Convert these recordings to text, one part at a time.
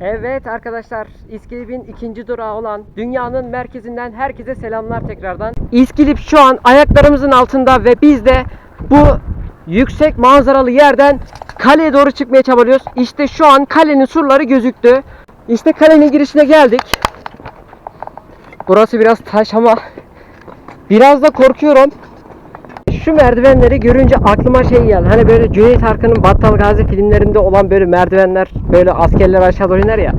Evet arkadaşlar İskilip'in ikinci durağı olan dünyanın merkezinden herkese selamlar tekrardan. İskilip şu an ayaklarımızın altında ve biz de bu yüksek manzaralı yerden kaleye doğru çıkmaya çabalıyoruz. İşte şu an kalenin surları gözüktü. İşte kalenin girişine geldik. Burası biraz taş ama biraz da korkuyorum. Şu merdivenleri görünce aklıma şey geldi. Hani böyle Cüneyt Arkın'ın Battal Gazi filmlerinde olan böyle merdivenler böyle askerler aşağı doğru iner ya.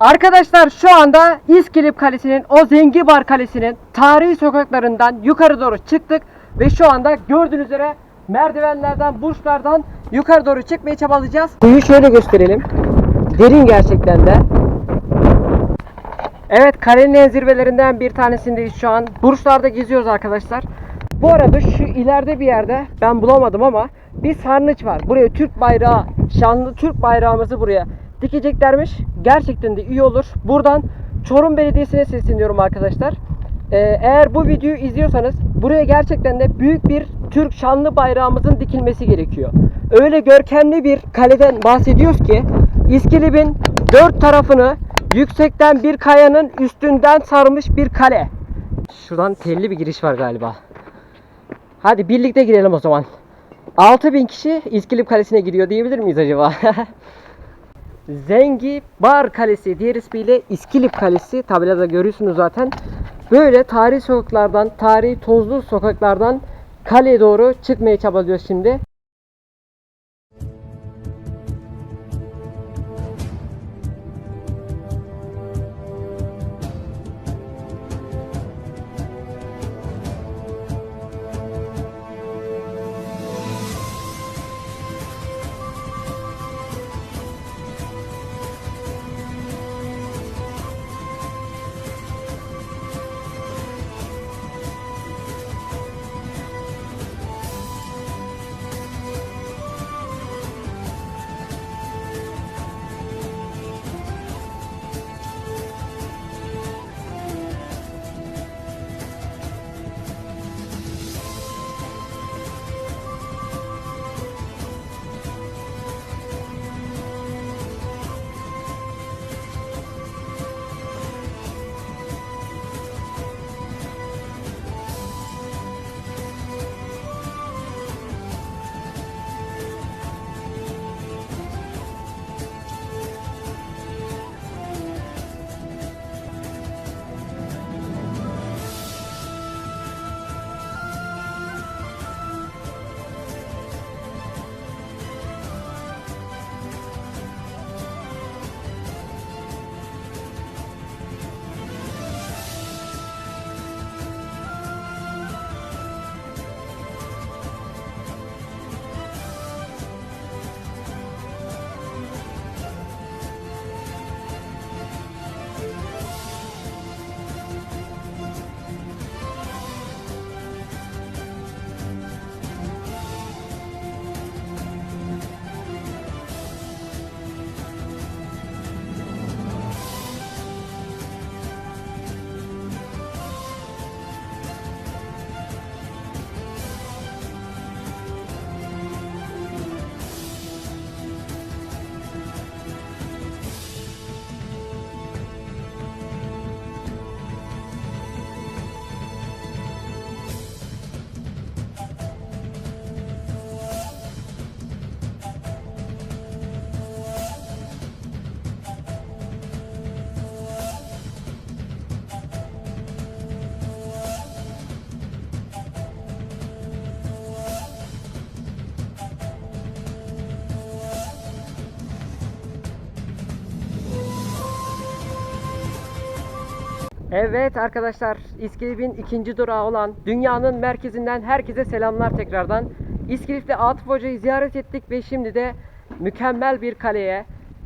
Arkadaşlar şu anda İskilip Kalesi'nin o Zengibar Kalesi'nin tarihi sokaklarından yukarı doğru çıktık ve şu anda gördüğünüz üzere merdivenlerden, burçlardan yukarı doğru çıkmaya çabalayacağız. Kuyu şöyle gösterelim. Derin gerçekten de. Evet kalenin en zirvelerinden bir tanesindeyiz şu an. Burçlarda geziyoruz arkadaşlar. Bu arada şu ileride bir yerde ben bulamadım ama bir sarnıç var. Buraya Türk bayrağı, şanlı Türk bayrağımızı buraya dikeceklermiş. Gerçekten de iyi olur. Buradan Çorum Belediyesi'ne sesleniyorum arkadaşlar. Ee, eğer bu videoyu izliyorsanız buraya gerçekten de büyük bir Türk şanlı bayrağımızın dikilmesi gerekiyor. Öyle görkemli bir kaleden bahsediyoruz ki İskilip'in dört tarafını yüksekten bir kayanın üstünden sarmış bir kale. Şuradan telli bir giriş var galiba. Hadi birlikte girelim o zaman. 6000 kişi İskilip Kalesi'ne giriyor diyebilir miyiz acaba? Zengi Bar Kalesi diğer ismiyle İskilip Kalesi tabelada görüyorsunuz zaten. Böyle tarihi sokaklardan, tarihi tozlu sokaklardan kaleye doğru çıkmaya çabalıyoruz şimdi. Evet arkadaşlar İskilip'in ikinci durağı olan dünyanın merkezinden herkese selamlar tekrardan. İskilip'te Atıf Hoca'yı ziyaret ettik ve şimdi de mükemmel bir kaleye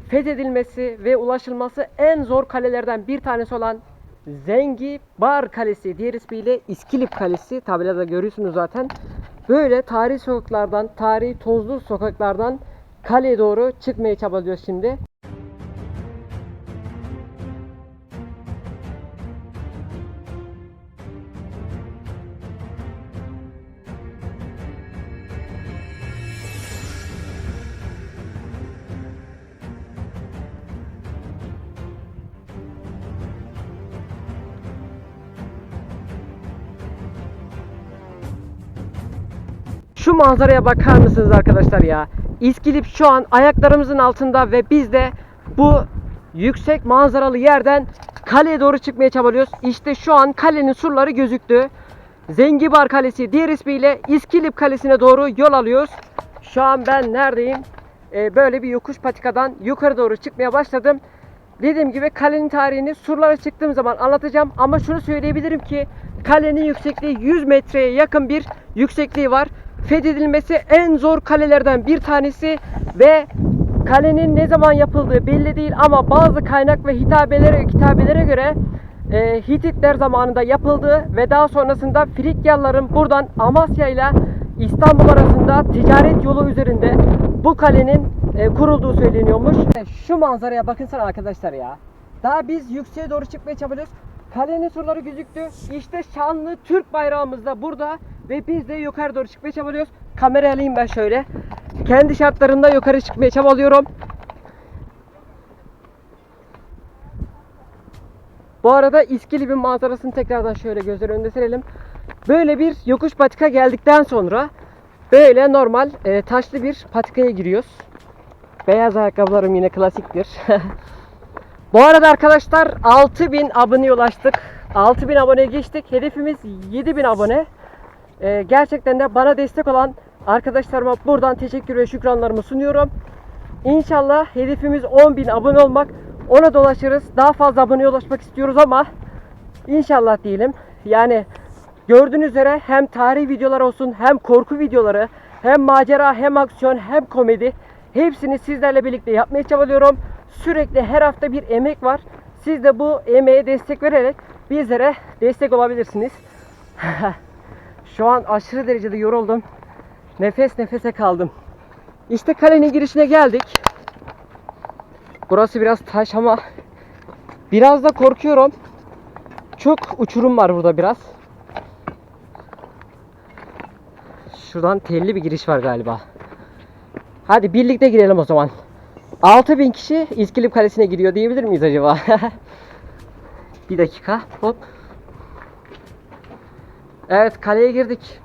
fethedilmesi ve ulaşılması en zor kalelerden bir tanesi olan Zengi Bar Kalesi diğer ismiyle İskilip Kalesi tabelada görüyorsunuz zaten. Böyle tarihi sokaklardan, tarihi tozlu sokaklardan kaleye doğru çıkmaya çabalıyoruz şimdi. Manzaraya bakar mısınız arkadaşlar ya? İskilip şu an ayaklarımızın altında ve biz de bu yüksek manzaralı yerden kaleye doğru çıkmaya çabalıyoruz. İşte şu an kalenin surları gözüktü. Zengibar Kalesi diğer ismiyle İskilip Kalesi'ne doğru yol alıyoruz. Şu an ben neredeyim? Ee, böyle bir yokuş patikadan yukarı doğru çıkmaya başladım. Dediğim gibi kalenin tarihini surlara çıktığım zaman anlatacağım ama şunu söyleyebilirim ki kalenin yüksekliği 100 metreye yakın bir yüksekliği var. Fethedilmesi en zor kalelerden bir tanesi ve kalenin ne zaman yapıldığı belli değil ama bazı kaynak ve hitabelere kitabelere göre e, Hititler zamanında yapıldığı ve daha sonrasında Frikyalıların buradan Amasya ile İstanbul arasında ticaret yolu üzerinde bu kalenin e, kurulduğu söyleniyormuş. Şu manzaraya bakın sana arkadaşlar ya. Daha biz yükseğe doğru çıkmaya çabalıyoruz. Kalenin surları gözüktü. İşte şanlı Türk bayrağımız da burada ve biz de yukarı doğru çıkmaya çabalıyoruz. Kamera alayım ben şöyle. Kendi şartlarında yukarı çıkmaya çabalıyorum. Bu arada İskilip'in manzarasını tekrardan şöyle gözler önünde serelim. Böyle bir yokuş patika geldikten sonra böyle normal e, taşlı bir patikaya giriyoruz. Beyaz ayakkabılarım yine klasiktir. Bu arada arkadaşlar 6000 aboneye ulaştık. 6000 aboneye geçtik. Hedefimiz 7000 abone. E, gerçekten de bana destek olan arkadaşlarıma buradan teşekkür ve şükranlarımı sunuyorum. İnşallah hedefimiz 10.000 abone olmak. Ona dolaşırız. Daha fazla aboneye ulaşmak istiyoruz ama inşallah diyelim. Yani gördüğünüz üzere hem tarihi videolar olsun hem korku videoları hem macera hem aksiyon hem komedi hepsini sizlerle birlikte yapmaya çabalıyorum. Sürekli her hafta bir emek var. Siz de bu emeğe destek vererek bizlere destek olabilirsiniz. Şu an aşırı derecede yoruldum. Nefes nefese kaldım. İşte kalenin girişine geldik. Burası biraz taş ama biraz da korkuyorum. Çok uçurum var burada biraz. Şuradan telli bir giriş var galiba. Hadi birlikte girelim o zaman. 6000 kişi İskilip Kalesi'ne giriyor diyebilir miyiz acaba? bir dakika. Hop. Evet kaleye girdik.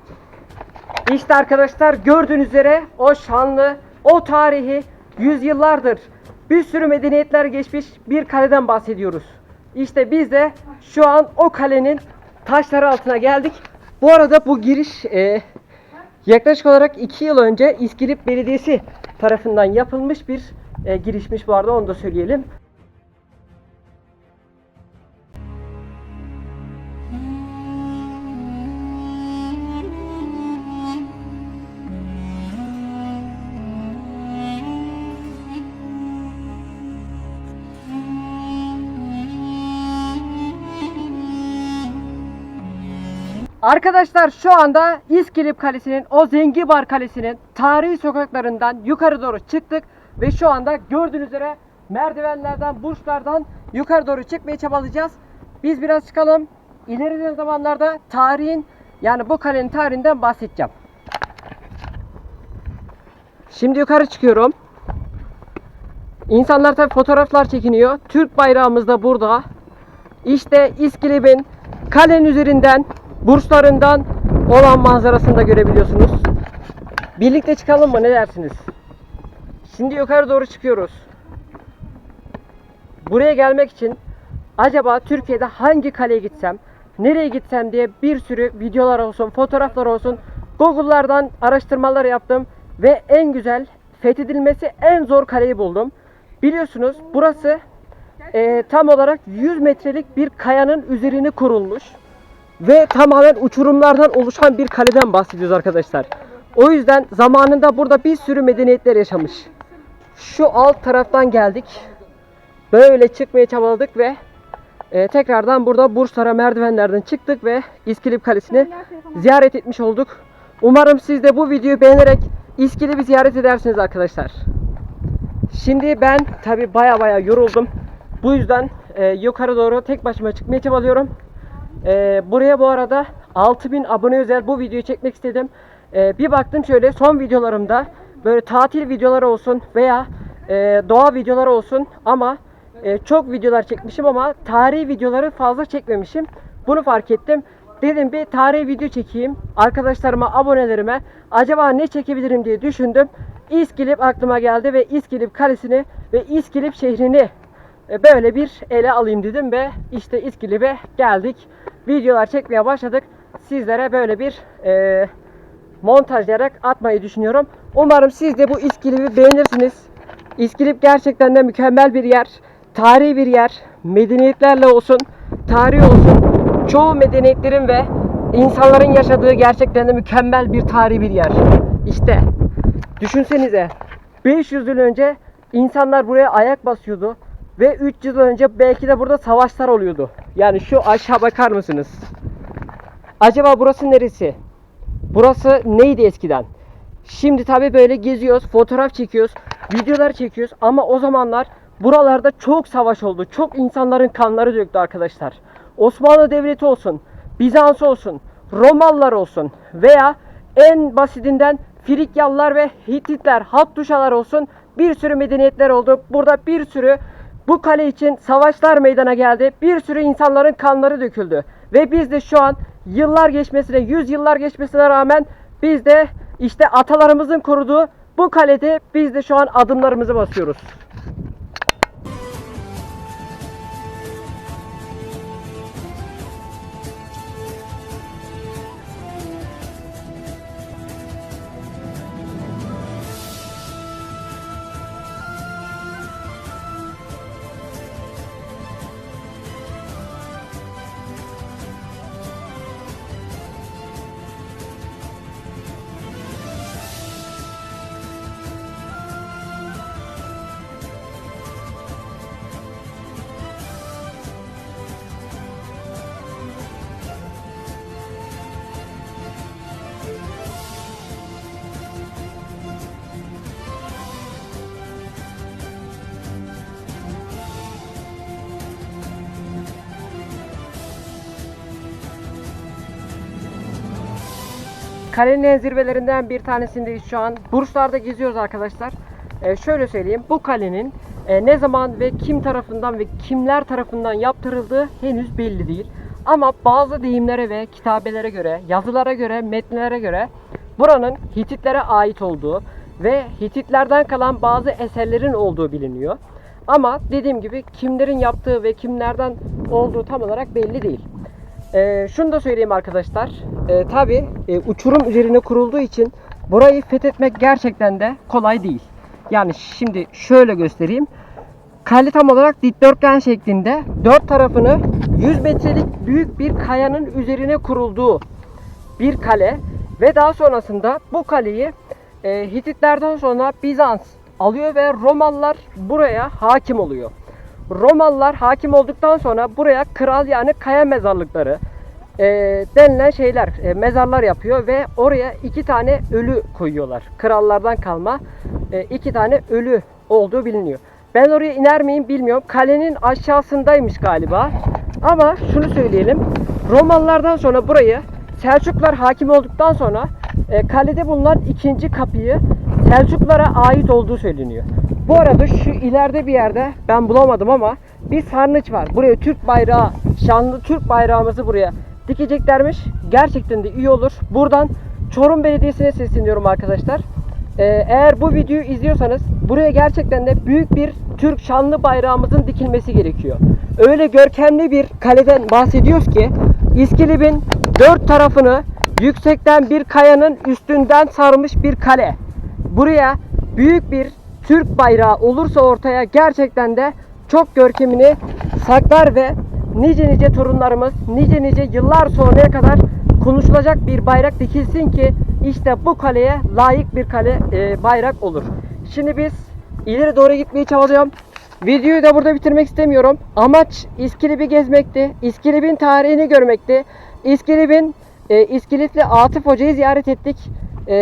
İşte arkadaşlar gördüğünüz üzere o şanlı, o tarihi yüzyıllardır bir sürü medeniyetler geçmiş bir kaleden bahsediyoruz. İşte biz de şu an o kalenin taşları altına geldik. Bu arada bu giriş e, yaklaşık olarak 2 yıl önce İskilip Belediyesi tarafından yapılmış bir e, girişmiş bu arada onu da söyleyelim. Arkadaşlar şu anda İskilip Kalesi'nin o Zengibar Kalesi'nin tarihi sokaklarından yukarı doğru çıktık ve şu anda gördüğünüz üzere merdivenlerden, burçlardan yukarı doğru çıkmaya çabalayacağız. Biz biraz çıkalım. İlerleyen zamanlarda tarihin yani bu kalenin tarihinden bahsedeceğim. Şimdi yukarı çıkıyorum. İnsanlar tabi fotoğraflar çekiniyor. Türk bayrağımız da burada. İşte İskilip'in kalenin üzerinden burçlarından olan manzarasını da görebiliyorsunuz. Birlikte çıkalım mı ne dersiniz? Şimdi yukarı doğru çıkıyoruz. Buraya gelmek için acaba Türkiye'de hangi kaleye gitsem, nereye gitsem diye bir sürü videolar olsun, fotoğraflar olsun Google'lardan araştırmalar yaptım ve en güzel fethedilmesi en zor kaleyi buldum. Biliyorsunuz burası e, tam olarak 100 metrelik bir kayanın üzerine kurulmuş ve tamamen uçurumlardan oluşan bir kaleden bahsediyoruz arkadaşlar. O yüzden zamanında burada bir sürü medeniyetler yaşamış. Şu alt taraftan geldik. Böyle çıkmaya çabaladık ve e, tekrardan burada Bursara merdivenlerden çıktık ve İskilip Kalesi'ni ziyaret etmiş olduk. Umarım siz de bu videoyu beğenerek İskilip'i ziyaret edersiniz arkadaşlar. Şimdi ben tabi baya baya yoruldum. Bu yüzden e, yukarı doğru tek başıma çıkmaya çabalıyorum. Ee, buraya bu arada 6000 abone özel bu videoyu çekmek istedim. Ee, bir baktım şöyle son videolarımda böyle tatil videoları olsun veya e, doğa videoları olsun ama e, çok videolar çekmişim ama tarihi videoları fazla çekmemişim. Bunu fark ettim. dedim bir tarihi video çekeyim. Arkadaşlarıma, abonelerime acaba ne çekebilirim diye düşündüm. İskilip aklıma geldi ve İskilip Kalesi'ni ve İskilip şehrini e, böyle bir ele alayım dedim ve işte İskilip'e geldik. Videolar çekmeye başladık. Sizlere böyle bir e, montajlayarak atmayı düşünüyorum. Umarım siz de bu İskilip'i beğenirsiniz. İskilip gerçekten de mükemmel bir yer. Tarihi bir yer. Medeniyetlerle olsun, tarihi olsun. Çoğu medeniyetlerin ve insanların yaşadığı gerçekten de mükemmel bir tarihi bir yer. İşte düşünsenize 500 yıl önce insanlar buraya ayak basıyordu ve 300 yıl önce belki de burada savaşlar oluyordu. Yani şu aşağı bakar mısınız? Acaba burası neresi? Burası neydi eskiden? Şimdi tabi böyle geziyoruz, fotoğraf çekiyoruz, videolar çekiyoruz ama o zamanlar buralarda çok savaş oldu. Çok insanların kanları döktü arkadaşlar. Osmanlı Devleti olsun, Bizans olsun, Romalılar olsun veya en basitinden Frikyalılar ve Hititler, Hattuşalar olsun bir sürü medeniyetler oldu. Burada bir sürü bu kale için savaşlar meydana geldi. Bir sürü insanların kanları döküldü. Ve biz de şu an yıllar geçmesine, yüz yıllar geçmesine rağmen biz de işte atalarımızın koruduğu bu kalede biz de şu an adımlarımızı basıyoruz. Kalenin en zirvelerinden bir tanesindeyiz şu an. Burçlarda geziyoruz arkadaşlar. Ee, şöyle söyleyeyim. Bu kalenin e, ne zaman ve kim tarafından ve kimler tarafından yaptırıldığı henüz belli değil. Ama bazı deyimlere ve kitabelere göre, yazılara göre, metinlere göre buranın Hititlere ait olduğu ve Hititlerden kalan bazı eserlerin olduğu biliniyor. Ama dediğim gibi kimlerin yaptığı ve kimlerden olduğu tam olarak belli değil. Ee, şunu da söyleyeyim arkadaşlar. Ee, Tabi uçurum üzerine kurulduğu için burayı fethetmek gerçekten de kolay değil. Yani şimdi şöyle göstereyim. Kale tam olarak dikdörtgen şeklinde dört tarafını 100 metrelik büyük bir kayanın üzerine kurulduğu bir kale ve daha sonrasında bu kaleyi e, Hititlerden sonra Bizans alıyor ve Romalılar buraya hakim oluyor. Romalılar hakim olduktan sonra buraya kral yani kaya mezarlıkları e, denilen şeyler e, mezarlar yapıyor ve oraya iki tane ölü koyuyorlar. Krallardan kalma e, iki tane ölü olduğu biliniyor. Ben oraya iner miyim bilmiyorum. Kalenin aşağısındaymış galiba. Ama şunu söyleyelim. Romalılardan sonra burayı Selçuklar hakim olduktan sonra e, kalede bulunan ikinci kapıyı Selçuklara ait olduğu söyleniyor. Bu arada şu ileride bir yerde ben bulamadım ama bir sarnıç var. Buraya Türk bayrağı, şanlı Türk bayrağımızı buraya dikeceklermiş. Gerçekten de iyi olur. Buradan Çorum Belediyesi'ne sesleniyorum arkadaşlar. Ee, eğer bu videoyu izliyorsanız buraya gerçekten de büyük bir Türk şanlı bayrağımızın dikilmesi gerekiyor. Öyle görkemli bir kaleden bahsediyoruz ki İskilip'in dört tarafını yüksekten bir kayanın üstünden sarmış bir kale. Buraya büyük bir Türk bayrağı olursa ortaya gerçekten de çok görkemini saklar ve nice nice torunlarımız nice nice yıllar sonraya kadar konuşulacak bir bayrak dikilsin ki işte bu kaleye layık bir kale e, bayrak olur. Şimdi biz ileri doğru gitmeye çabalıyorum. Videoyu da burada bitirmek istemiyorum. Amaç İskilip'i gezmekti. İskilip'in tarihini görmekti. İskilip'in e, İskilipli Atıf Hoca'yı ziyaret ettik. E,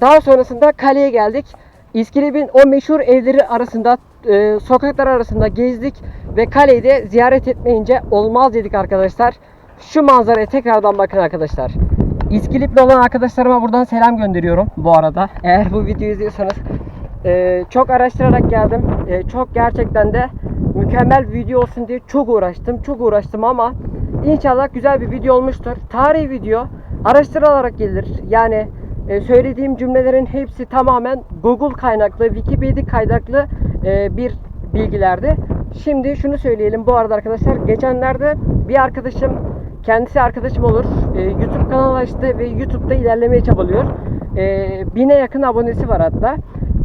daha sonrasında kaleye geldik. İskilip'in o meşhur evleri arasında, e, sokaklar arasında gezdik ve kaleyi de ziyaret etmeyince olmaz dedik arkadaşlar. Şu manzaraya tekrardan bakın arkadaşlar. İskilipli olan arkadaşlarıma buradan selam gönderiyorum bu arada. Eğer bu videoyu izliyorsanız e, çok araştırarak geldim. E, çok gerçekten de mükemmel video olsun diye çok uğraştım. Çok uğraştım ama İnşallah güzel bir video olmuştur. Tarih video araştırılarak gelir. Yani e, söylediğim cümlelerin hepsi tamamen Google kaynaklı, Wikipedia kaynaklı e, bir bilgilerdi. Şimdi şunu söyleyelim bu arada arkadaşlar. Geçenlerde bir arkadaşım, kendisi arkadaşım olur, e, YouTube kanalı açtı ve YouTube'da ilerlemeye çabalıyor. E, bine yakın abonesi var hatta.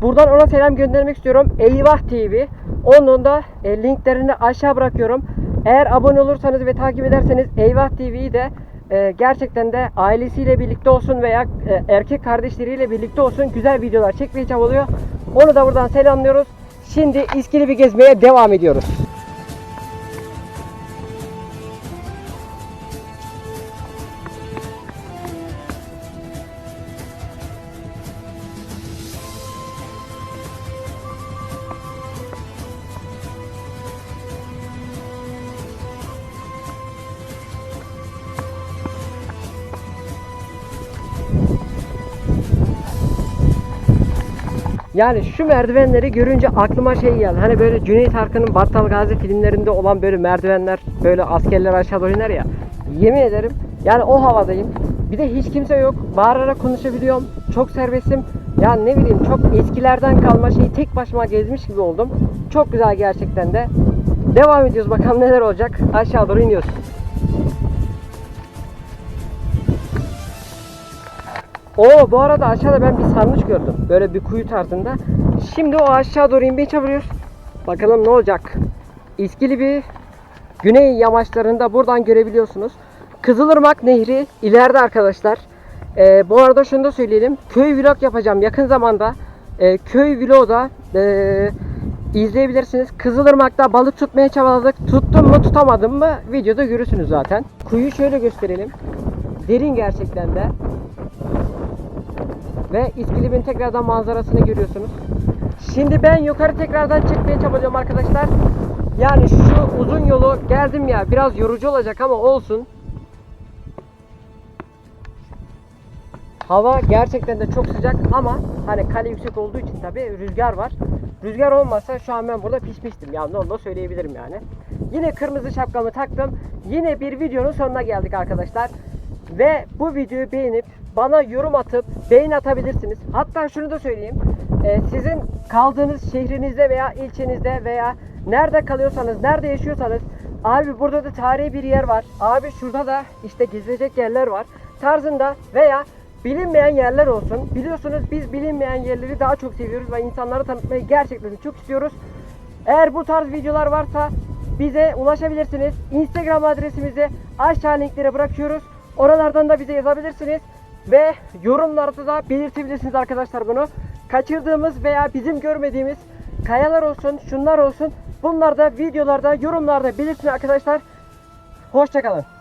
Buradan ona selam göndermek istiyorum. Eyvah TV. Onun da e, linklerini aşağı bırakıyorum. Eğer abone olursanız ve takip ederseniz Eyvah TV'yi de e, gerçekten de ailesiyle birlikte olsun veya e, erkek kardeşleriyle birlikte olsun güzel videolar çekmeye çabalıyor. Onu da buradan selamlıyoruz. Şimdi İskili gezmeye devam ediyoruz. Yani şu merdivenleri görünce aklıma şey geldi. Hani böyle Cüneyt Arkın'ın Battal Gazi filmlerinde olan böyle merdivenler, böyle askerler aşağı doğru iner ya. Yemin ederim yani o havadayım. Bir de hiç kimse yok. Bağırarak konuşabiliyorum. Çok serbestim. Yani ne bileyim çok eskilerden kalma şeyi tek başıma gezmiş gibi oldum. Çok güzel gerçekten de. Devam ediyoruz bakalım neler olacak. Aşağı doğru iniyoruz. Oo bu arada aşağıda ben bir sarnıç gördüm. Böyle bir kuyu tarzında. Şimdi o aşağı doğru inmeye çabalıyoruz. Bakalım ne olacak. İskili bir güney yamaçlarında buradan görebiliyorsunuz. Kızılırmak Nehri ileride arkadaşlar. Ee, bu arada şunu da söyleyelim. Köy vlog yapacağım yakın zamanda. Ee, köy vlogda ee, izleyebilirsiniz. Kızılırmak'ta balık tutmaya çabaladık. Tuttum mu tutamadım mı videoda görürsünüz zaten. Kuyuyu şöyle gösterelim. Derin gerçekten de. Ve İskilip'in tekrardan manzarasını görüyorsunuz. Şimdi ben yukarı tekrardan çıkmaya çabalıyorum arkadaşlar. Yani şu uzun yolu geldim ya biraz yorucu olacak ama olsun. Hava gerçekten de çok sıcak ama hani kale yüksek olduğu için tabi rüzgar var. Rüzgar olmasa şu an ben burada pişmiştim yani onu da söyleyebilirim yani. Yine kırmızı şapkamı taktım. Yine bir videonun sonuna geldik arkadaşlar. Ve bu videoyu beğenip bana yorum atıp beğen atabilirsiniz. Hatta şunu da söyleyeyim. Ee, sizin kaldığınız şehrinizde veya ilçenizde veya nerede kalıyorsanız, nerede yaşıyorsanız abi burada da tarihi bir yer var. Abi şurada da işte gezilecek yerler var. Tarzında veya bilinmeyen yerler olsun. Biliyorsunuz biz bilinmeyen yerleri daha çok seviyoruz ve insanlara tanıtmayı gerçekten çok istiyoruz. Eğer bu tarz videolar varsa bize ulaşabilirsiniz. Instagram adresimizi aşağı linklere bırakıyoruz. Oralardan da bize yazabilirsiniz. Ve yorumlarda da belirtebilirsiniz arkadaşlar bunu. Kaçırdığımız veya bizim görmediğimiz kayalar olsun, şunlar olsun. Bunlar da videolarda, yorumlarda belirtin arkadaşlar. Hoşçakalın.